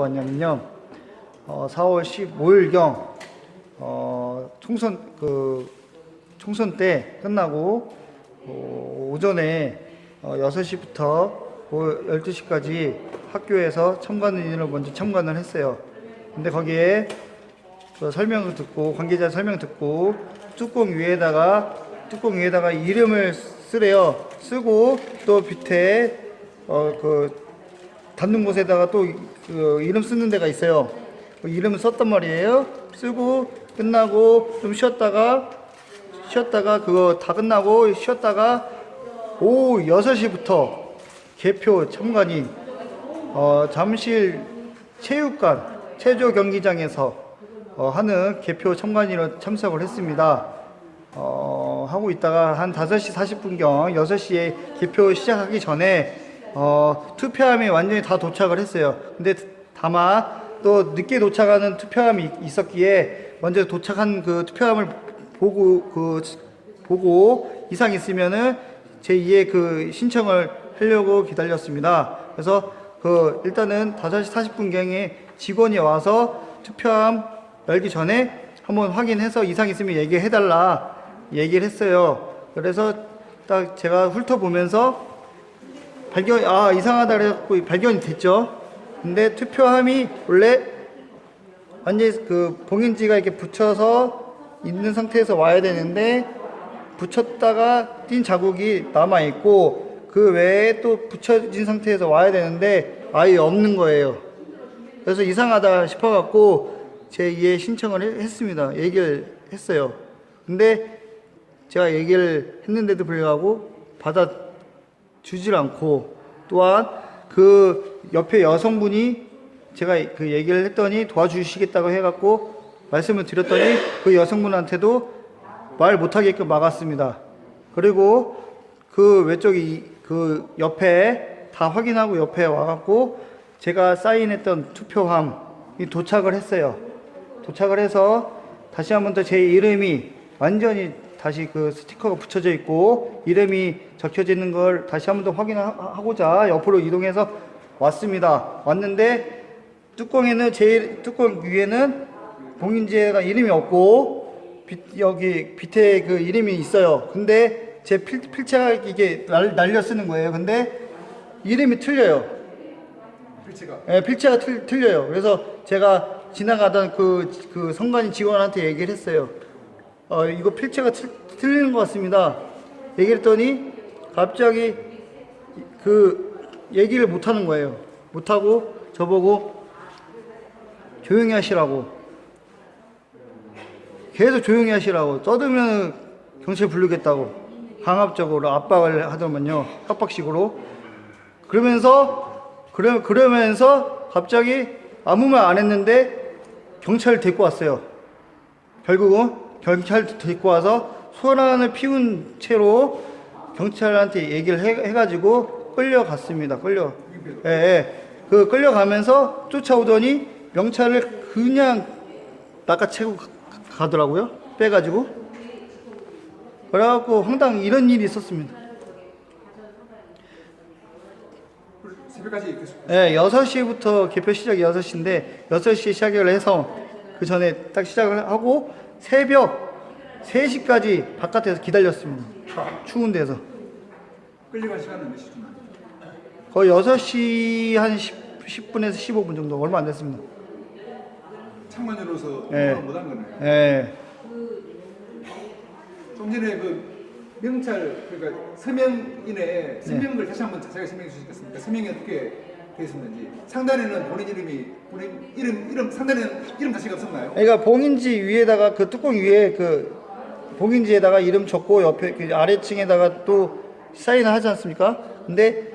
왔냐면요. 어, 4월 15일경 어, 총선 그 총선 때 끝나고 어, 오전에 어, 6시부터 오후 12시까지 학교에서 참관인을 먼저 참관을 했어요. 근데 거기에 그 설명을 듣고 관계자 설명 듣고 뚜껑 위에다가 뚜껑 위에다가 이름을 쓰래요. 쓰고 또 밑에 어 그 닫는 곳에다가 또그 이름 쓰는 데가 있어요. 그 이름을 썼단 말이에요. 쓰고 끝나고 좀 쉬었다가 쉬었다가 그거 다 끝나고 쉬었다가 오후 6시부터 개표 참관인 어, 잠실 체육관 체조 경기장에서 어, 하는 개표 참관인으로 참석을 했습니다. 어, 하고 있다가 한 5시 40분경 6시에 개표 시작하기 전에 어, 투표함이 완전히 다 도착을 했어요. 근데 다만 또 늦게 도착하는 투표함이 있었기에 먼저 도착한 그 투표함을 보고 그 보고 이상 있으면은 제 2의 그 신청을 하려고 기다렸습니다. 그래서 그 일단은 5시 40분경에 직원이 와서 투표함 열기 전에 한번 확인해서 이상 있으면 얘기해 달라 얘기를 했어요. 그래서 딱 제가 훑어보면서 발견 아 이상하다 그래갖고 발견이 됐죠. 근데 투표함이 원래 완전히 그 봉인지가 이렇게 붙여서 있는 상태에서 와야 되는데 붙였다가 띈 자국이 남아 있고 그 외에 또 붙여진 상태에서 와야 되는데 아예 없는 거예요. 그래서 이상하다 싶어갖고 제 2의 신청을 해- 했습니다. 얘기를 했어요. 근데 제가 얘기를 했는데도 불구하고 받아 주질 않고 또한 그 옆에 여성분이 제가 그 얘기를 했더니 도와주시겠다고 해갖고 말씀을 드렸더니 그 여성분한테도 말 못하게끔 막았습니다. 그리고 그 외쪽이 그 옆에 다 확인하고 옆에 와갖고 제가 사인했던 투표함이 도착을 했어요. 도착을 해서 다시 한 번 더 제 이름이 완전히 다시 그 스티커가 붙여져 있고 이름이 적혀져 있는 걸 다시 한 번 더 확인하고자 옆으로 이동해서 왔습니다. 왔는데 뚜껑에는 제 뚜껑 위에는 봉인지가 이름이 없고 빛- 여기 밑에 그 이름이 있어요. 근데 제 필, 필체가 이게 날, 날려 쓰는 거예요. 근데 이름이 틀려요. 필체가 예, 필체가 틀, 틀려요. 그래서 제가 지나가던 그, 그 성관이 직원한테 얘기를 했어요. 어, 이거 필체가 틀, 틀리는 것 같습니다. 얘기를 했더니 갑자기 그 얘기를 못 하는 거예요. 못 하고 저보고 조용히 하시라고. 계속 조용히 하시라고. 떠들면 경찰 부르겠다고. 강압적으로 압박을 하더만요. 협박식으로. 그러면서 그러, 그러면서 갑자기 아무 말 안 했는데 경찰 데리고 왔어요. 결국은 경찰 데리고 와서 소란을 피운 채로 경찰한테 얘기를 해, 해가지고 끌려갔습니다. 끌려. 예, 예. 그 끌려가면서 쫓아오더니 명찰을 그냥 낚아채고 가- 가더라고요. 빼가지고. 그래갖고 황당 이런 일이 있었습니다. 새벽까지 네, 6시부터 개표 시작이 6시인데 6시에 시작을 해서 그 전에 딱 시작을 하고 새벽 3시까지 바깥에서 기다렸습니다. 추운 데서. 끌려간 시간은 몇 시쯤? 거의 6시 한 10, 10 분에서 15분 정도 얼마 안 됐습니다. 창문으로서 네. 못한 거네요. 예. 좀 전에 그 명찰 그러니까 서명인의 네. 서명을 다시 한번 자세하게 설명해 주시겠습니까? 서명이 어떻게 있었는지 상단에는 본인 이름이 본인 이름 이름 상단에는 이름 자체가 없었나요? 그러니까 봉인지 위에다가 그 뚜껑 위에 그 봉인지에다가 이름 적고 옆에 그 아래층에다가 또 사인을 하지 않습니까? 근데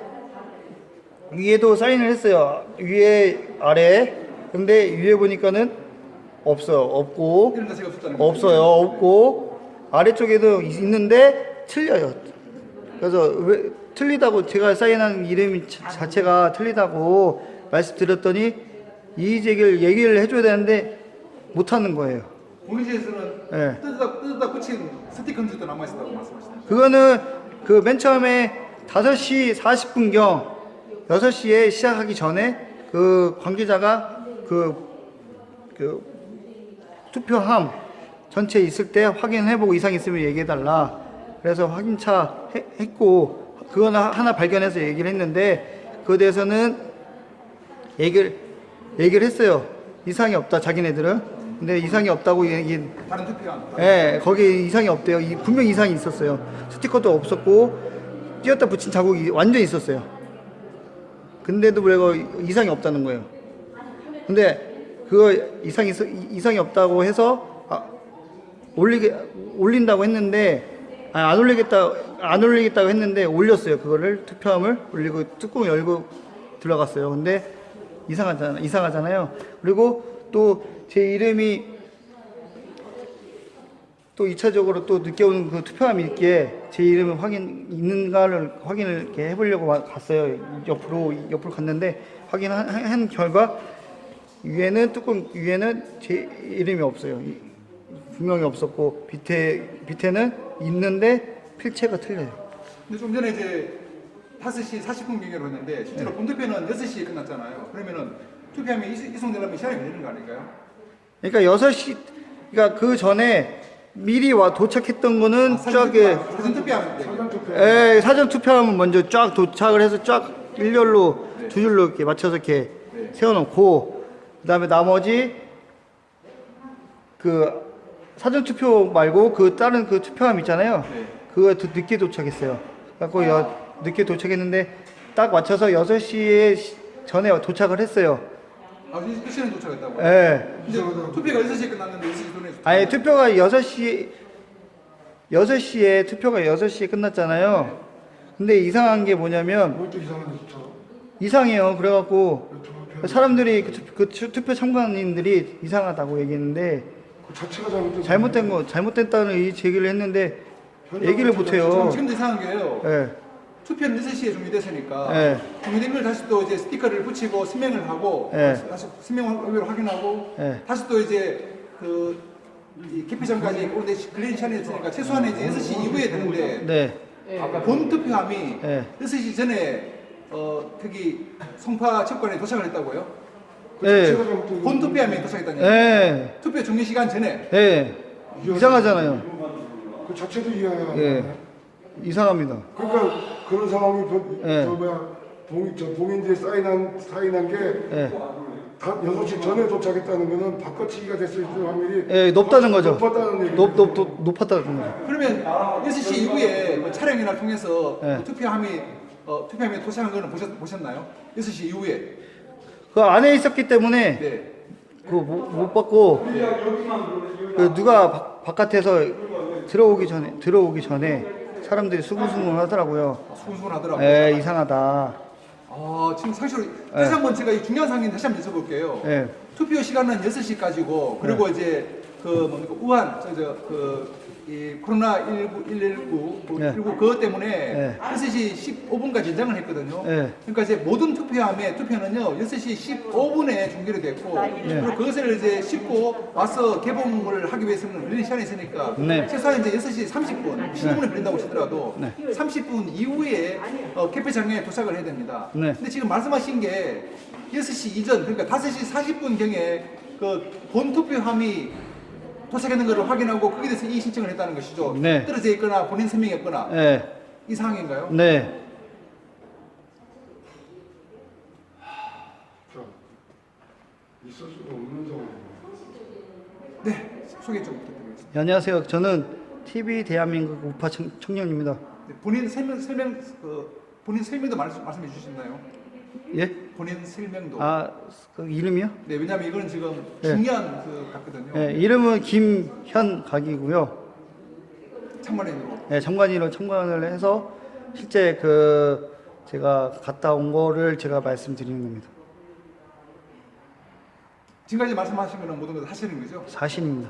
위에도 사인을 했어요. 위에 아래. 근데 위에 보니까는 없어요. 없고 이름 자체가 없었다는 거죠? 없어요. 없고 아래쪽에도 있- 있는데 틀려요. 그래서 왜 틀리다고 제가 사인한 이름 자- 자체가 틀리다고 말씀드렸더니 이의 제기를 얘기를 해줘야 되는데 못 하는 거예요. 본인에서는 네. 뜯다 뜯다 붙인 스티커들도 남아 있었다고 말씀하시나요? 그거는 그 맨 처음에 5시 40분경 6시에 시작하기 전에 그 관계자가 그, 그 투표함 전체 있을 때 확인해보고 이상 있으면 얘기해달라. 그래서 확인차 해- 했고 그거는 하나 발견해서 얘기를 했는데 그에 대해서는 얘기를 얘기를 했어요. 이상이 없다 자기네들은. 근데 이상이 없다고 얘기. 다른 투표함. 예, 거기 이상이 없대요. 이- 분명 이상이 있었어요. 스티커도 없었고 띄었다 붙인 자국이 완전 있었어요. 근데도 불구하고 이상이 없다는 거예요. 근데 그거 이상이 있- 이상이 없다고 해서 아, 올리게 올린다고 했는데 아, 안 올리겠다 안 올리겠다고 했는데 올렸어요. 그거를 투표함을 올리고 뚜껑 열고 들어갔어요. 근데 이상하잖아 이상하잖아요. 그리고 또 제 이름이 또 2차적으로 또 늦게 오는 그 투표함이 있기에 제 이름이 확인 있는가를 확인을 이렇게 해보려고 와- 갔어요. 옆으로 옆으로 갔는데 확인한 한 결과 위에는 뚜껑 위에는 제 이름이 없어요. 이- 분명히 없었고 밑에 밑에는 있는데 필체가 틀려요. 근데 좀 전에 이제 5시 40분 경기로 했는데 실제로 네. 본투표는 6시에 끝났잖아요. 그러면은 이송- 이송되려면 시간이 걸리는 거 아닐까요? 그러니까 6시 그러니까 그 전에 미리 와 도착했던 거는 아, 사전 쫙에 투표함, 사전 투표함 때. 에, 사전 투표하면 먼저 쫙 도착을 해서 쫙 일렬로 두 줄로 이렇게 맞춰서 이렇게 네. 세워 놓고 그다음에 나머지 그 사전 투표 말고 그 다른 그 투표함 있잖아요. 네. 그거 더 늦게 도착했어요. 그래갖고 여, 늦게 도착했는데 딱 맞춰서 6시에 전에 도착을 했어요. 아, 1시는 도착했다고요? 예. 근데 투표가 6시에 끝났는데 6시 전에 아니 투표가 6시 6시에 투표가 6시에 끝났잖아요. 근데 이상한 게 뭐냐면 뭘또 이상한 데 좋죠? 이상해요. 그래 갖고 사람들이 그, 투- 그 투- 투표 참관인들이 이상하다고 얘기했는데 그 자체가 잘못된 잘못된 거 잘못됐다는 이 제기를 했는데 얘기를 못해요. 지금도 이상한 게요. 예, 투표는 6시에 준비됐으니까 네. 준비된 걸 다시 또 이제 스티커를 붙이고 서명을 하고 네. 다시 서명 확인을 확인하고 네. 다시 또 이제 그 이 개표장까지 오는데 걸리는 시간이 있으니까 최소한 이제 6시 이후에 되는데 네, 본 투표함이 네. 6시 전에 어 거기 송파 체육관에 도착을 했다고요? 그 네. 잘못된 본 투표함이 도착했다니 예, 투표 종료 시간 전에 예, 이상하잖아요. 그 자체도 이해가 안 예, 가요. 이상합니다. 그러니까 그런 상황이 저, 예. 저 뭐야 저 동인지에 사인한 사인한 게 예, 다 6시 전에 도착했다는 거는 바꿔치기가 됐을 때 확률이 예, 높다는 거죠. 높았다는 얘기. 높, 높, 높, 높았다는 거죠. 그러면 6시 이후에 뭐 촬영이나 통해서 네. 그 투표함이 어, 투표함이 도착한 거는 보셨, 보셨나요? 6시 이후에 그 안에 있었기 때문에 네. 그거 못, 못 받고 그 누가 바, 바깥에서 들어오기 전에 들어오기 전에 사람들이 수근수근 하더라고요. 수근수근 하더라고요. 에 이상하다. 아, 지금 사실 다시 한번 제가 이 중요한 상황 다시 한번 여쭤볼게요. 예. 투표 시간은 6시까지고 네. 그리고 이제 그 뭡니까 우한 저저그 코로나 19 119 뭐 네. 19 그것 때문에 네. 6시 15분까지 연장을 했거든요. 네. 그러니까 이제 모든 투표함의 투표는요 6시 15분에 중계가 됐고 네. 그리고 그것을 이제 싣고 와서 개봉을 하기 위해서는 걸리는 시간이 있으니까 네. 최소한 이제 6시 30분 15분에 걸린다고 치더라도 네. 30분 이후에 어, 개표장에 도착을 해야 됩니다. 네. 근데 지금 말씀하신 게 6시 이전 그러니까 5시 40분 경에 그 본 투표함이 도착했는 것을 확인하고 거기에 대해서 이의 신청을 했다는 것이죠. 네. 떨어져 있거나 본인 서명했거나 예. 이 상황인가요? 네. 자, 있을 수가 없는 상황이에요. 네. 소개 좀 부탁드리겠습니다. 네, 안녕하세요. 저는 TV 대한민국 우파 청, 청년입니다. 네, 본인 설명 설명 그 본인 설명도 말씀, 말씀해 주셨나요? 예? 본인 설명도. 아, 그 이름이요? 네, 왜냐하면 이거는 지금 네. 중요한 그 같거든요. 예, 이름은 김현각이고요. 참관인으로. 예, 참관인으로 참관을 해서 실제 그 제가 갔다 온 거를 제가 말씀드리는 겁니다. 지금까지 말씀하신 거는 모든 걸 하시는 거죠? 사실입니다.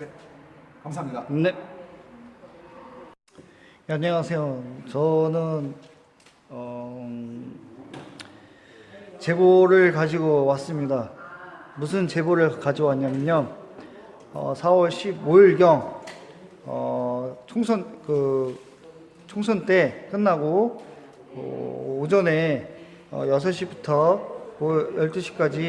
네. 감사합니다. 네. 예, 안녕하세요. 저는 어, 제보를 가지고 왔습니다. 무슨 제보를 가져왔냐면요. 어, 4월 15일경 어, 총선 그 총선 때 끝나고 어, 오전에 어, 6시부터 12시까지